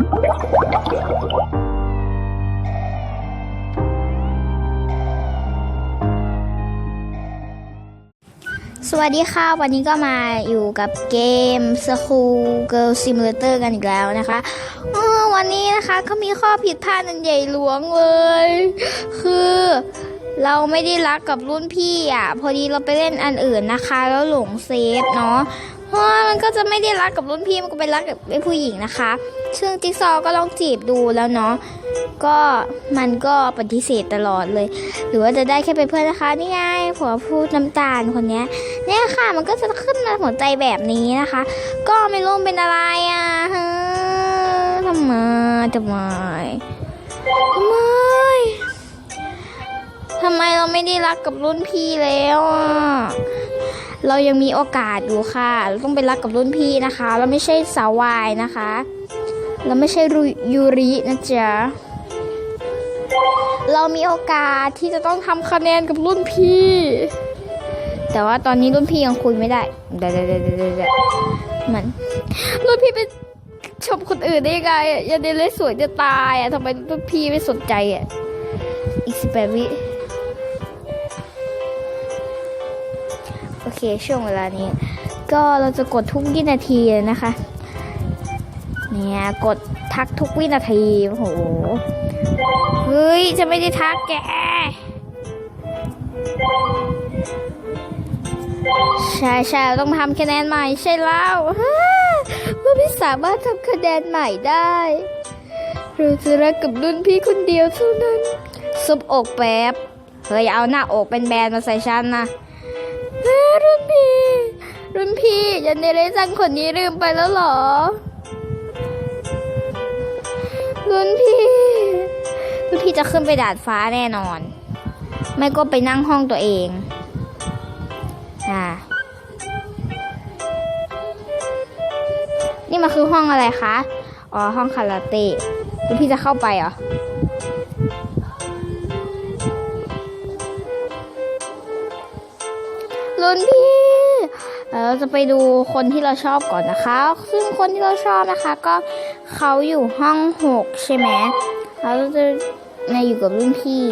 สวัสดีค่ะ วันนี้ก็มาอยู่กับเกม School Girl Simulator กันอีกแล้วนะคะออวันนี้นะคะก็มีข้อผิดพลาดอันใหญ่หลวงเลย คือเราไม่ได้รักกับรุ่นพี่อะ พอดีเราไปเล่นอันอื่นนะคะ แล้วหลงเซฟเนาะ เพราะว่ามันก็จะไม่ได้รักกับรุ่นพี่มันก็ไปรักกับไอ้ผู้หญิงนะคะ ซึ่งจิ๊กซอว์ก็ลองจีบดูแล้วเนาะก็มันก็ปฏิเสธตลอดเลย หรือว่าจะได้แค่เป็นเพื่อนนะคะนี่ไงผัวพูดน้ำตาลคนนี้เนี่ยค่ะมันก็จะขึ้นมาหัวใจแบบนี้นะคะ ก็ไม่รู้เป็นอะไรอะฮะทำไมทำไมทำไมทำไมเราไม่ได้รักกับรุ่นพี่แล้วอะ เรายังมีโอกาสอยู่ค่ะ เราต้องไปรักกับรุ่นพี่นะคะ เราไม่ใช่สาววายนะคะ เราไม่ใช่ยูรินะจ๊ะ เรามีโอกาสที่จะต้องทำคะแนนกับรุ่นพี่ แต่ว่าตอนนี้รุ่นพี่ยังคุยไม่ได้เดี๋ยวเดี๋ยวเดี๋ยวมันรุ่นพี่ไปชมคนอื่นได้ยังไงยันเดเลสวยจะตายอะทำไมรุ่นพี่ไม่สนใจอะอีกสิบแปดวิ โอเคช่วงเวลานี้ ก็เราจะกดทุกวินาทีเลยนะคะ เนี่ยกดทักทุกวินาทีโอ้โหเฮ้ยจะไม่ได้ทักแกใช่ใช่ต้องทำคะแนนใหม่ใช่แล้วฮ่าเราไม่สามารถทำคะแนนใหม่ได้เราจะรักกับรุ่นพี่คนเดียวเท่านั้นซุบอกแป๊บเฮ้ยเอาหน้าอกเป็นแบรนด์มาใส่ฉันนะ รุ่นพี่ รุ่นพี่ยันเดเรซังคนนี้ลืมไปแล้วหรอ รุ่นพี่ รุ่นพี่จะขึ้นไปดาดฟ้าแน่นอน ไม่ก็ไปนั่งห้องตัวเองอ่านี่มันคือห้องอะไรคะ อ๋อ ห้องคาราเต้ รุ่นพี่จะเข้าไปเหรอ รุ่นพี่ เราจะไปดูคนที่เราชอบก่อนนะคะ ซึ่งคนที่เราชอบนะคะก็เขาอยู่ห้องหกใช่ไหมเราจะมาอยู่กับรุ่นพี่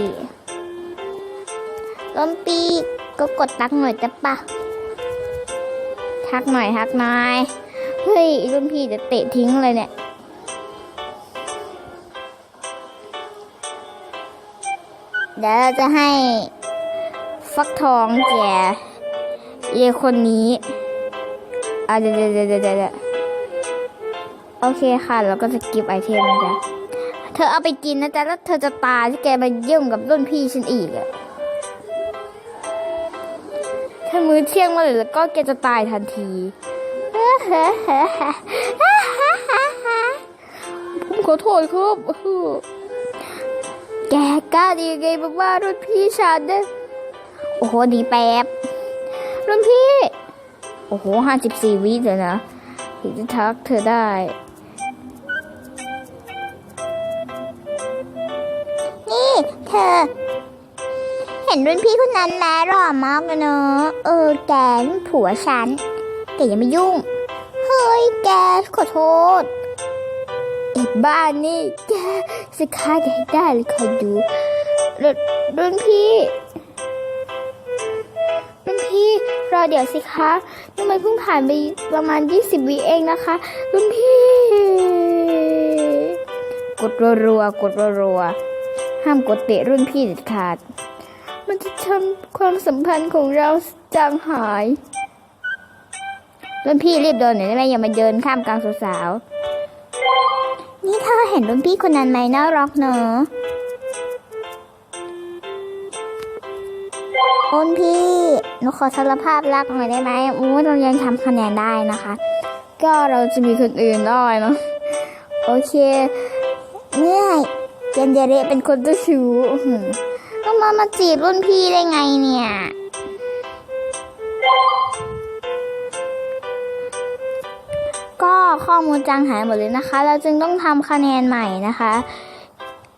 รุ่นพี่ก็กดตักหน่อยจะปะทักหน่อยทักหน่อยเฮ้ยรุ่นพี่จะเตะทิ้งเลยเนี่ยเดี๋ยวเราจะให้ฟักทองแก เยคนนี้อะเดี๋ยวเดี๋ยวเดี๋ยวเดะเดะโอเคค่ะ เราก็จะกิฟไอเทมนะจ๊ะเธอเอาไปกินนะจ๊ะ แล้วเธอจะตายที่แกมาเยุ่งกับรุ่นพี่ฉันอีกอะถ้ามื้อเที่ยงมาเลยแล้วก็แกจะตายทันทีผมขอโทษครับ แกกล้าดียังไงมาว่ารุ่นพี่ฉันเนี่ยโอ้โหดีแป๊บ รุ่นพี่ โอ้โหห้าสิบสี่วิเลยนะถึงจะทักเธอได้ นี่เธอ เห็นรุ่นพี่คนนั้นแม้หล่อมากเลยเนอะเออแกนผัวฉันแกอย่ามายุ่ง เฮ้ยแกขอโทษไอ้บ้านนี่แกจะฆ่าแกให้ได้เลยคอยดูรรุ่นพี่ พี่รอเดี๋ยวสิคะนี่มันเพิ่งผ่านไปประมาณ 20วิเองนะคะรุ่นพี่ กดรัวๆกดรัวๆห้ามกดเตะรุ่นพี่เด็ดขาด มันจะทำความสัมพันธ์ของเราจางหาย รุ่นพี่รีบเดินหน่อยได้ไหมอย่ามาเดินข้ามกลางสาวๆนี่เธอเห็นรุ่นพี่คนนั้นไหมน่ารักเนอะ รุ่นพี่หนูขอสารภาพรักหน่อยได้ไหมอู้เรายังทำคะแนนได้นะคะ ก็เราจะมีคนอื่นได้นะโอเคเนี่ยเจนเดเรเป็นคนเจ้าชู้อื้อหือต้องมามาจีบรุ่นพี่ได้ไงเนี่ยก็ข้อมูลจางหายหมดเลยนะคะ เราจึงต้องทำคะแนนใหม่นะคะ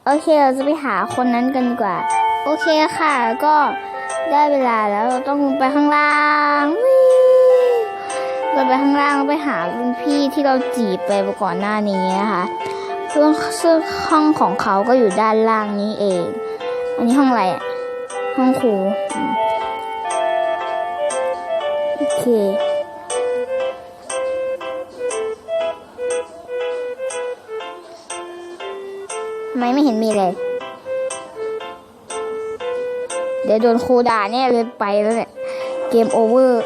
โอเค เราจะไปหาคนนั้นกันดีกว่า โอเคค่ะก็ ได้เวลาแล้วเราต้องลงไปข้างล่างเราไปข้างล่างไปหารุ่นพี่ที่เราจีบไปก่อนหน้านี้นะคะซึ่งซึ่งห้องของเขาก็อยู่ด้านล่างนี้เอง อันนี้ห้องอะไรอะ ห้องครูโอเคทำไมไม่เห็นมีเลย ดี๋ยวโดนครูด่าแน่เลยไปแล้วเนี่ย เกมโอเวอร์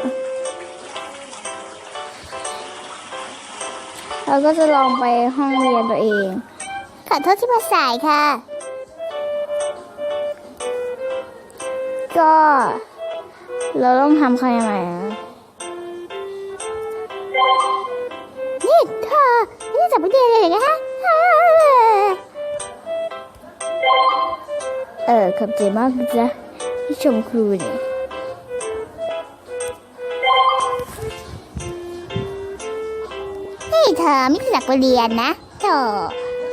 เราก็จะลองไปห้องเรียนตัวเอง ขอโทษที่มาสายค่ะ ก็ เราต้องทำใครใหม่นี่เธอนี่จับไม่ได้เลยนะคะเออขอบใจมากจ๊ะ ที่ชมครูเนี่ยนี่เธอไม่อยากไปเรียนนะเธอ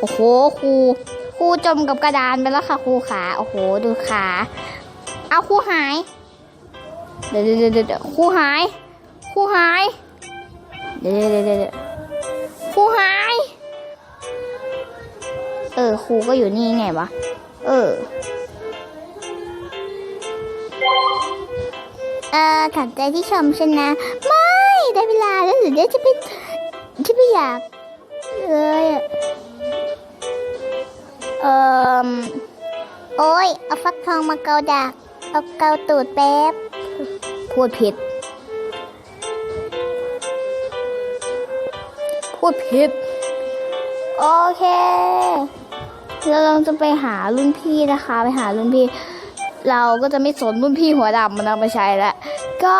โอ้โหครูครูจมกับกระดานไปแล้วค่ะครูขาโอ้โหดูขาเอาครูหายเดี๋ยวเดี๋ยวเดี๋ยวเดะครูหายครูหายเดะเดี๋ยวเดี๋ยวเดี๋ยวครูหาย เออครูก็อยู่นี่ไงวะ เออ เออขอบใจที่ชมฉันนะ ไม่ได้เวลาแล้วหรือเดี๋ยวจะเป็นฉันไม่อยากเลยอะเออโอ้ยเอาฟักทองมาเกาดัก เอาเกาตูดแป๊บ พูดผิด พูดผิด โอเคแล้วเราจะไปหารุ่นพี่นะคะ ไปหารุ่นพี่ เราก็จะไม่สนรุ่นพี่หัวดำมันเอาไปใช้แล้วก็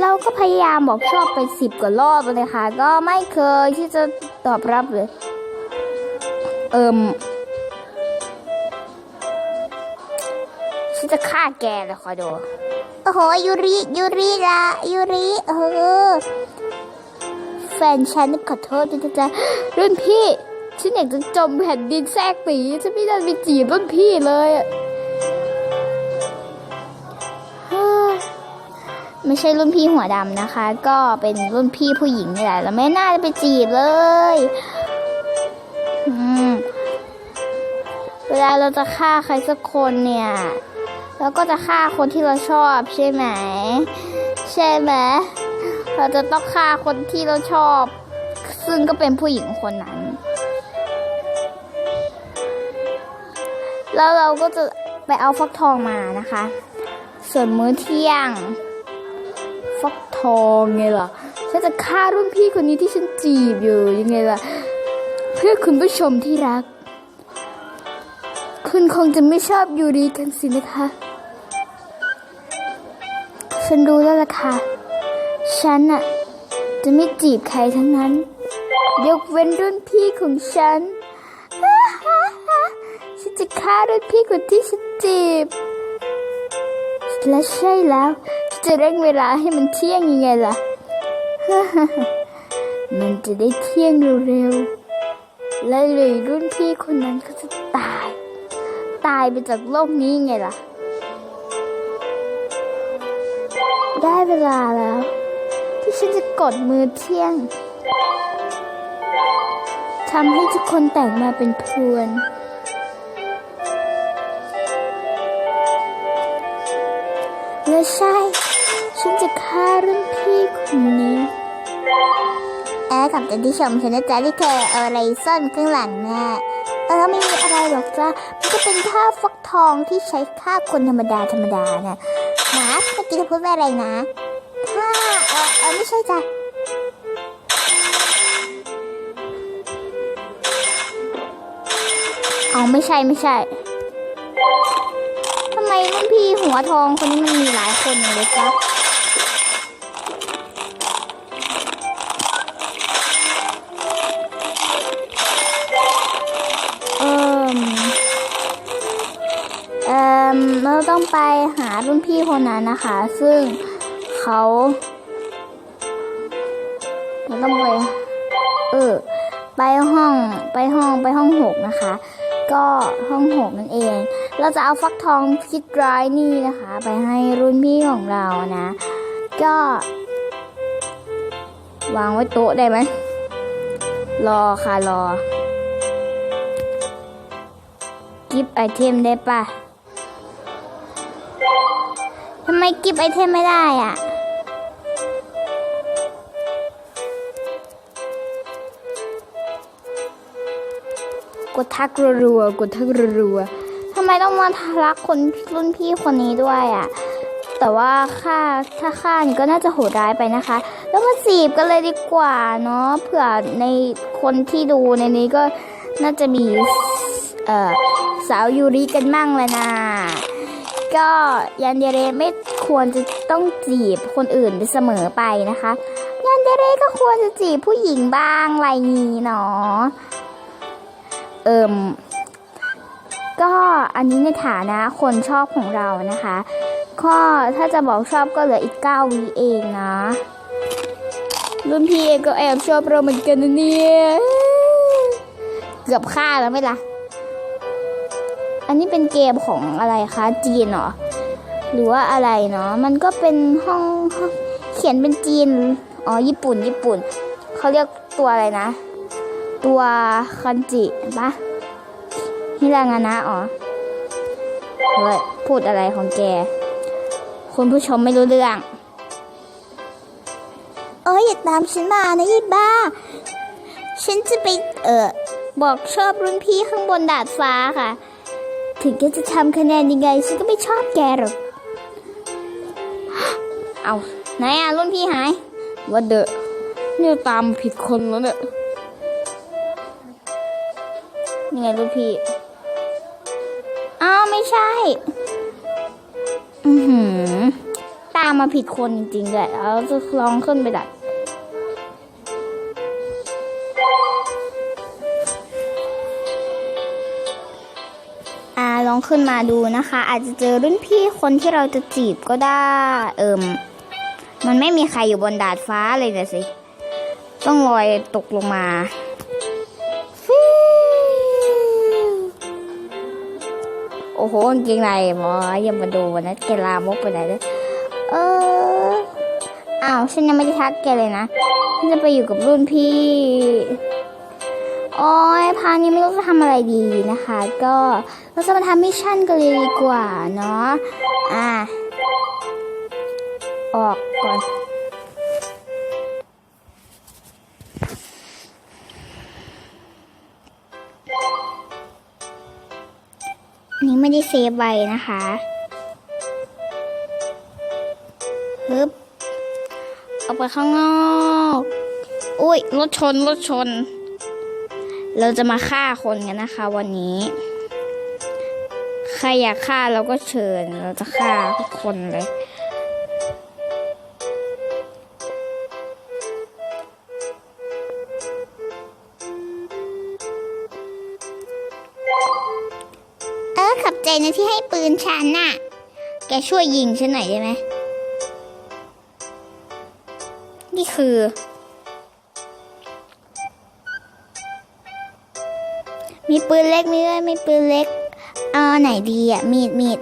เราก็พยายามบอกชอบไปสิบกว่ารอบเลยค่ะ ก็ไม่เคยที่จะตอบรับเลย เอิมฉันจะฆ่าแกเลยคอยดูโอ้โหยูริยูริละยูริเออแฟนฉันขอโทษด้วยนะจ๊ะรุ่นพี่ ฉันอยากจะจมแผ่นดินแทรกปีฉันไม่ได้ไปจีบรุ่นพี่เลยไม่ใช่รุ่นพี่หัวดำนะคะ ก็เป็นรุ่นพี่ผู้หญิงนี่แหละเราไม่น่าจะไปจีบเลยเวลาเราจะฆ่าใครสักคนเนี่ยเราก็จะฆ่าคนที่เราชอบใช่ไหม ใช่ไหมเราจะต้องฆ่าคนที่เราชอบ ซึ่งก็เป็นผู้หญิงคนนั้น แล้วเราก็จะไปเอาฟักทองมานะคะ ส่วนมื้อเที่ยง ฟักทองไงล่ะฉันจะฆ่ารุ่นพี่คนนี้ที่ฉันจีบอยู่ยังไงล่ะ เพื่อคุณผู้ชมที่รัก คุณคงจะไม่ชอบยูรีกันสินะคะ ฉันรู้แล้วล่ะค่ะ ฉันอะจะไม่จีบใครทั้งนั้น ยกเว้นรุ่นพี่ของฉันฉัน จะฆ่ารุ่นพี่คนที่ฉันจีบ และใช่แล้วจะเร่งเวลาให้มันเที่ยงยังไงล่ะ มันจะได้เที่ยงเร็วๆ และเลยรุ่นพี่คนนั้นก็จะตาย ตายไปจากโลกนี้ไงล่ะ ได้เวลาแล้ว ที่ฉันจะกดมือเที่ยงทำให้ทุกคนแต่งมาเป็นพรวน ใช่ ฉันจะฆ่ารุ่นพี่คนนี้เออขอบใจที่ชมฉันนะจ๊ะที่เธอเอาอะไรซ่อนข้างหลังน่ะเออไม่มีอะไรหรอกจ้ะมันก็เป็นท่าฟักทองที่ใช้ฆ่าคนธรรมดาธรรมดาน่ะหมาเมื่อกี้เธอพูดว่าอะไรนะถ้าเออเออไม่ใช่จ้ะเอาไม่ใช่ไม่ใช่ รุ่นพี่หัวทองคนนี้มันมีหลายคนเลยจ๊ะเอิมเอิมเราต้องไปหารุ่นพี่คนนั้นนะคะ ซึ่งเขาเราต้องไปเออไปห้องไปห้องไปห้องหกนะคะ ก็ห้องหกนั่นเอง เราจะเอาฟักทองคิดร้ายนี่นะคะ ไปให้รุ่นพี่ของเรานะ ก็ วางไว้โต๊ะได้ไหมรอค่ะรอ กิฟไอเทมได้ปะทำไมกิฟไอเทมไม่ได้อะกดทักรัวๆกดทักรัวๆ ไมต้องมาทักคนรุ่นพี่คนนี้ด้วยอะ แต่ว่าค่าถ้าค่านี่ก็น่าจะโหดร้ายไปนะคะ แล้วมาสีบกันเลยดีกว่าเนาะเผื่อในคนที่ดูในนี้ก็น่าจะมีเอ่อสาวยูริกันมั่งเลยนะ ก็ยันเดเรไม่ควรจะต้องจีบคนอื่นไปเสมอไปนะคะ ยันเดเรก็ควรจะจีบผู้หญิงบ้างไรงี้เนาะเอิ่ม ก็อันนี้ในฐานะคนชอบของเรานะคะก็ถ้าจะบอกชอบก็เหลืออีกเก้าวีเองนะรุ่นพี่เองก็แอบชอบเราเหมือนกันนะเนี่ยเกือบฆ่าแล้วไหมล่ะ อันนี้เป็นเกมของอะไรคะจีนเหรอหรือว่าอะไรเนาะมันก็เป็นห้องห้องเขียนเป็นจีนอ๋อญี่ปุ่น ญี่ปุ่นเขาเรียกตัวอะไรนะ ตัวคันจิปะ ฮิรางานะอ๋อเฮ้ยพูดอะไรของแก คุณผู้ชมไม่รู้เรื่อง เอ้ยอย่าตามฉันมานะยี่บ้า ฉันจะไปเออบอกชอบรุ่นพี่ข้างบนดาดฟ้าค่ะ ถึงแกจะทำคะแนนยังไงฉันก็ไม่ชอบแกหรอก เอาไหนอะรุ่นพี่หายว่าเดอะเนี่ยตามผิดคนแล้วเนี่ยนี่ไงรุ่นพี่ อ้าวไม่ใช่ อือหือ ตามมาผิดคนจริงๆเลยเราจะลองขึ้นไปดัดอ่าลองขึ้นมาดูนะคะ อาจจะเจอรุ่นพี่คนที่เราจะจีบก็ได้ เอิมมันไม่มีใครอยู่บนดาดฟ้าเลยนะสิ ต้องลอยตกลงมา อ้โหกางเกงในหมออย่ามาดูนะแกลามกไปไหนเลยเอออ้าวฉันยังไม่ได้ทักแกเลยนะฉันจะไปอยู่กับรุ่นพี่โอ้ยพานี้ไม่รู้จะทำอะไรดีนะคะ ก็เราจะมาทำมิชชั่นกันเลยดีกว่าเนาะอะออกก่อน ไม่ได้เซฟไว้นะคะฮึบออกไปข้างนอกอุ้ยรถชนรถชน เราจะมาฆ่าคนกันนะคะ วันนี้ ใครอยากฆ่าเราก็เชิญ เราจะฆ่าทุกคนเลย นะที่ให้ปืนฉันน่ะ แกช่วยยิงฉันหน่อยได้ไหม นี่คือ มีปืนเล็กมีด้วยมีปืนเล็ก เอาไหนดีอะ มีดมีด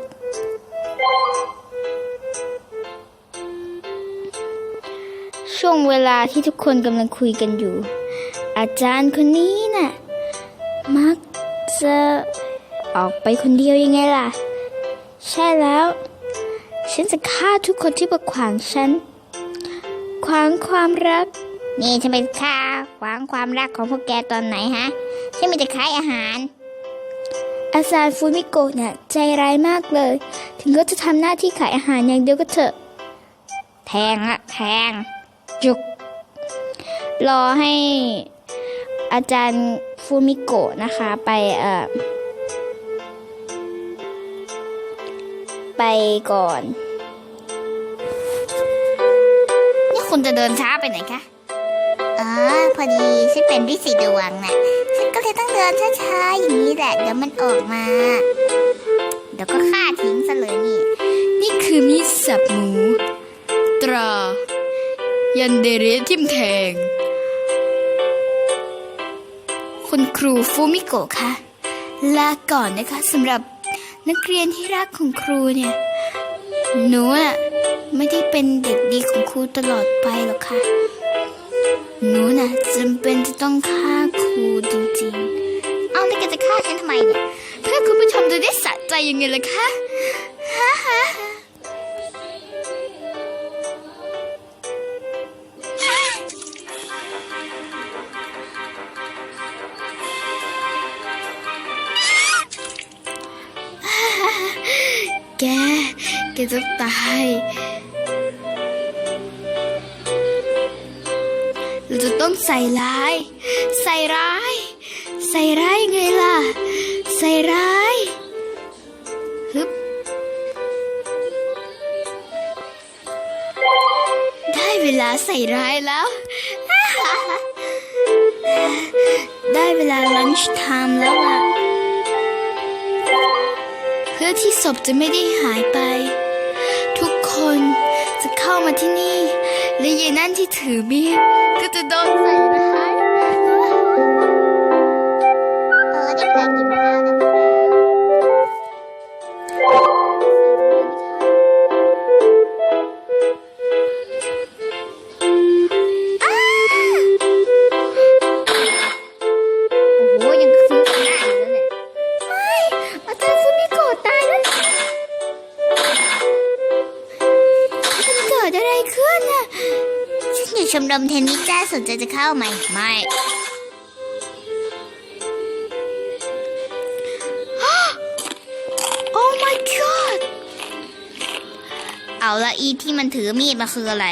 ช่วงเวลาที่ทุกคนกำลังคุยกันอยู่ อาจารย์คนนี้น่ะ มักจะ ออกไปคนเดียวยังไงล่ะ ใช่แล้ว ฉันจะฆ่าทุกคนที่มาขวางฉัน ขวางความรัก นี่ฉันเป็นข้าขวางความรักของพวกแกตอนไหนฮะ ฉันมีแต่ขายอาหาร อาจารย์ฟูมิโกะเนี่ยใจร้ายมากเลย ถึงก็จะทำหน้าที่ขายอาหารอย่างเดียวก็เถอะ แทงอะแทง จุก รอให้อาจารย์ฟูมิโกะนะคะ ไปเอ่อ ไปก่อน นี่คุณจะเดินช้าไปไหนคะ อ๋อ พอดีฉันเป็นวิสีดวงน่ะ ฉันก็เลยต้องเดินช้าๆอย่างนี้แหละ เดี๋ยวมันออกมา เดี๋ยวก็ฆ่าทิ้งซะเลยนี่ นี่คือมีดสับหมู ตรา ยันเดเรทิมแทง คุณครูฟูมิโกะคะ ลาก่อนนะคะสำหรับ นักเรียนที่รักของครูเนี่ย หนูอะไม่ได้เป็นเด็กดีของครูตลอดไปหรอกค่ะ หนูน่ะจำเป็นจะต้องฆ่าครูจริงๆ เอาแล้วแกจะฆ่าฉันทำไมเนี่ย เพื่อคุณผู้ชมจะได้สะใจยังไงล่ะคะ กจะตายเราจะต้องใส่ร้าย ใส่ร้าย ใส่ร้ายไงล่ะ ใส่ร้ายฮึบได้เวลาใส่ร้ายแล้ว ได้เวลา lunch time แล้วล่ะ เพื่อที่ศพจะไม่ได้หายไป คนจะเข้ามาที่นี่ และยายนั่นที่ถือมีดก็จะโดนใส่ร้าย มเทนนิสจ้าสนใจจะเข้าไหม ไม่ โอ้ my god เอาละอีที่มันถือมีดมาคืออะไร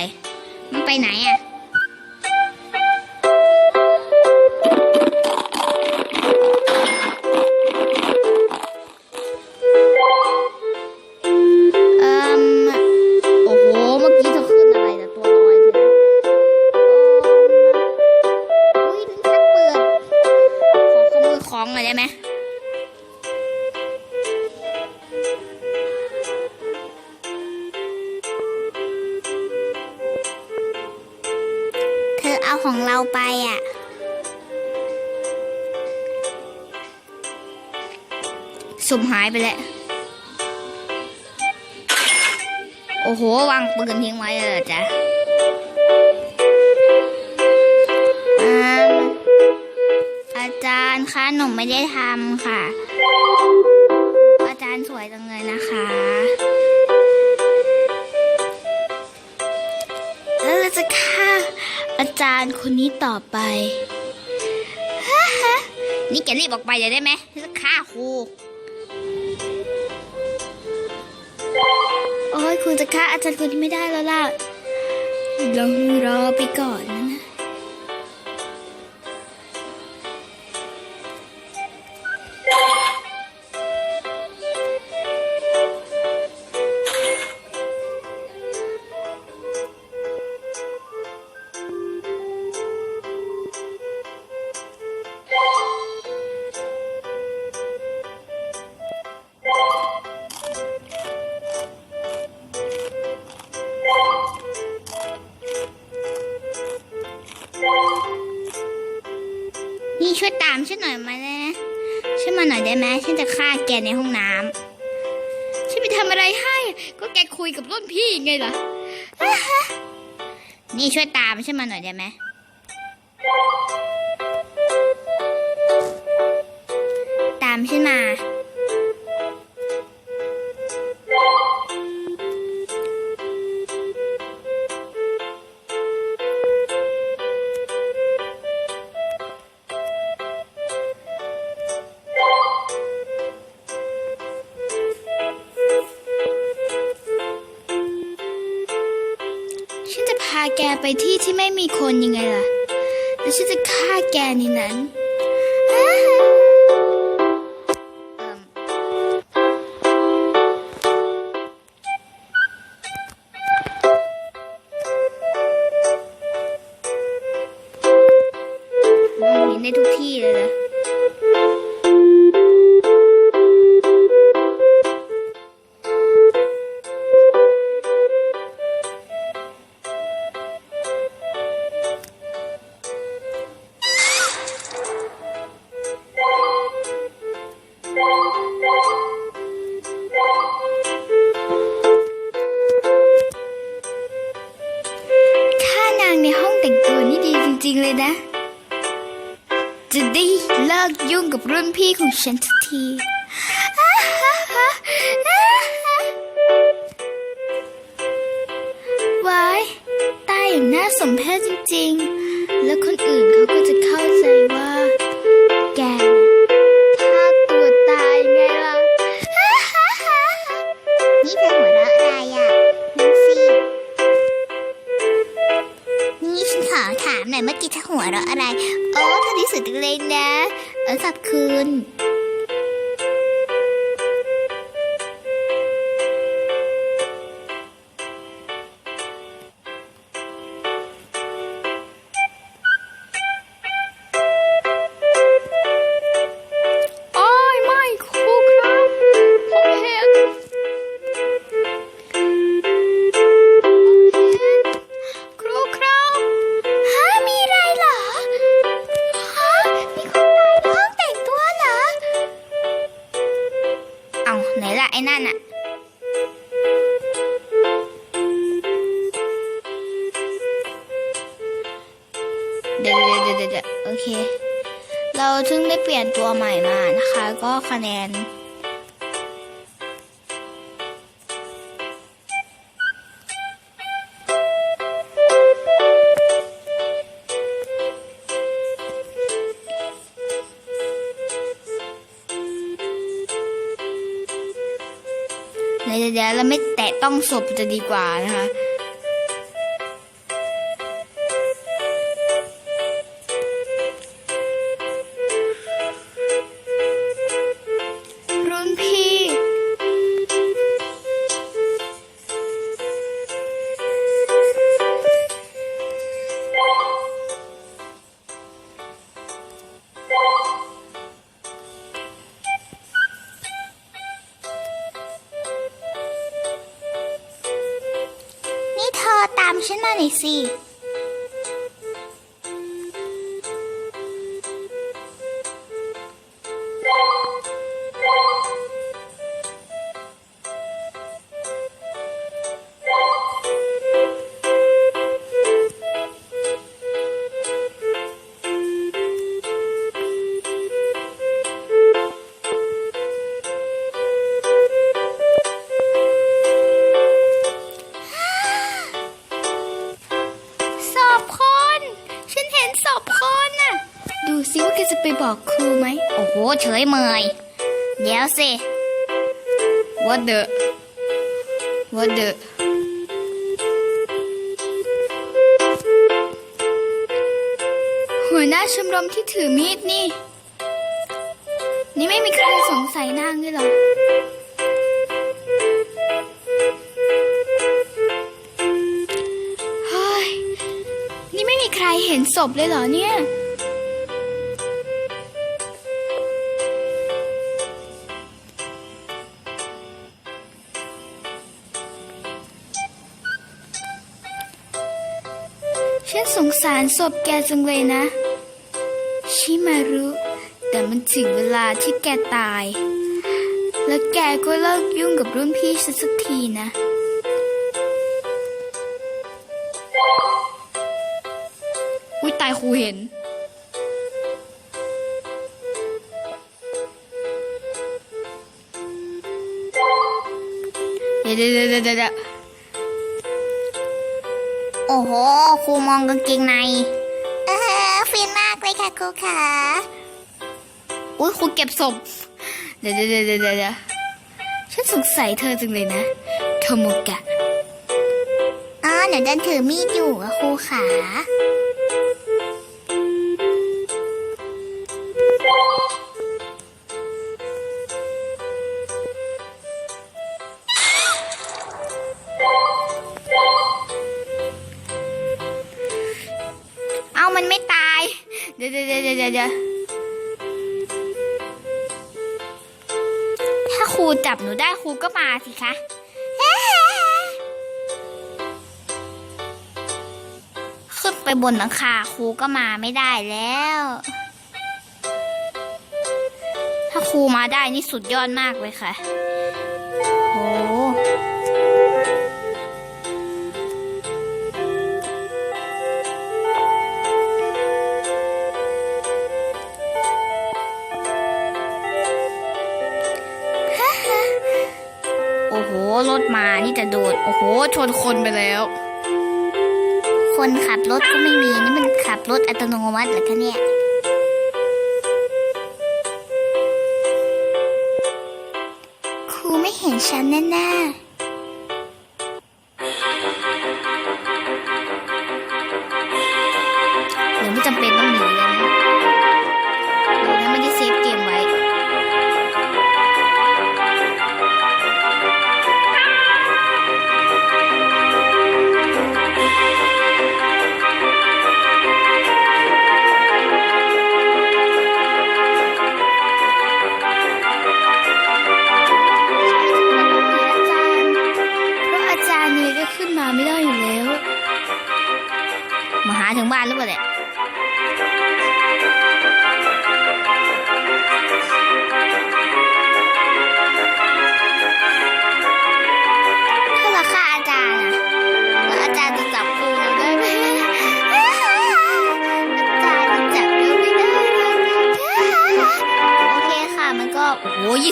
มันไปไหนอะ ปืนทิ้งไว้เลยจ๊ะอืมอาจารย์คะหนูไม่ได้ทำค่ะ อาจารย์สวยจังเลยนะคะแล้วเราจะฆ่าอาจารย์คนนี้ต่อไปนี่แกรีบออกไปเลยได้ไหมจะฆ่าครู คุณจะฆ่าอาจารย์คนที่ไม่ได้แล้วล่ะลองรอไปก่อนนะ ช่วยมาหน่อยได้ไหมฉันจะฆ่าแกในห้องน้ำฉันไปทำอะไรให้ ก็แกคุยกับรุ่นพี่ไงล่ะ นี่ช่วยตามฉันมาหน่อยได้ไหมตามฉันมา ที่ที่ไม่มีคนยังไงล่ะ แล้วฉันจะฆ่าแกในนั้นอ้าเห็นทุกที่เลย แเอาไหนล่ะไอ้นั่นอะเดี๋ยวเดี๋ยวเดี๋ยวเดี๋ยวโอเค เราเพิ่งได้เปลี่ยนตัวใหม่มานะคะ ก็คะแนน ต้องศพจะดีกว่านะคะาม บอกครูไหม โอ้โห เฉยเมย เดี๋ยวสิ What the What the หัวหน้าชมรมที่ถือมีดนี่ นี่ไม่มีใครสงสัยนางเลยเหรอเฮ้ยนี่ไม่มีใครเห็นศพเลยเหรอเนี่ย สารศพแกจังเลยนะ ชิมารุ แต่มันถึงเวลาที่แกตาย แล้วแกก็เลิกยุ่งกับรุ่นพี่ฉันสักทีนะ อุ้ยตายครูเห็น เดี๋ยวเดี๋ยวเดี๋ยวเดี๋ยว อ้โห ครูมองกางเกงใน เออฟินมากเลยค่ะครูขาอุ้ยครูเก็บศพเดี๋ยวเดี๋ยวเดี๋ยวเดี๋ยวเดี๋ยวฉันสงสัยเธอจังเลยนะโทโมกะ อ๋อหนูเดินถือมีดอยู่อะครูขา มันไม่ตายเดี๋ยวเดี๋ยวเดี๋ยวเดี๋ยวเดี๋ยวถ้าครูจับหนูได้ครูก็มาสิคะขึ้นไปบนหลังคาครูก็มาไม่ได้แล้ว ถ้าครูมาได้นี่สุดยอดมากเลยค่ะโอ้ รถมานี่จะโดนโอ้โห ชนคนไปแล้ว คนขับรถก็ไม่มี นี่มันขับรถอัตโนมัติเหรอคะเนี่ยครูไม่เห็นฉันแน่ๆ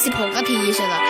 是跑个拼似的。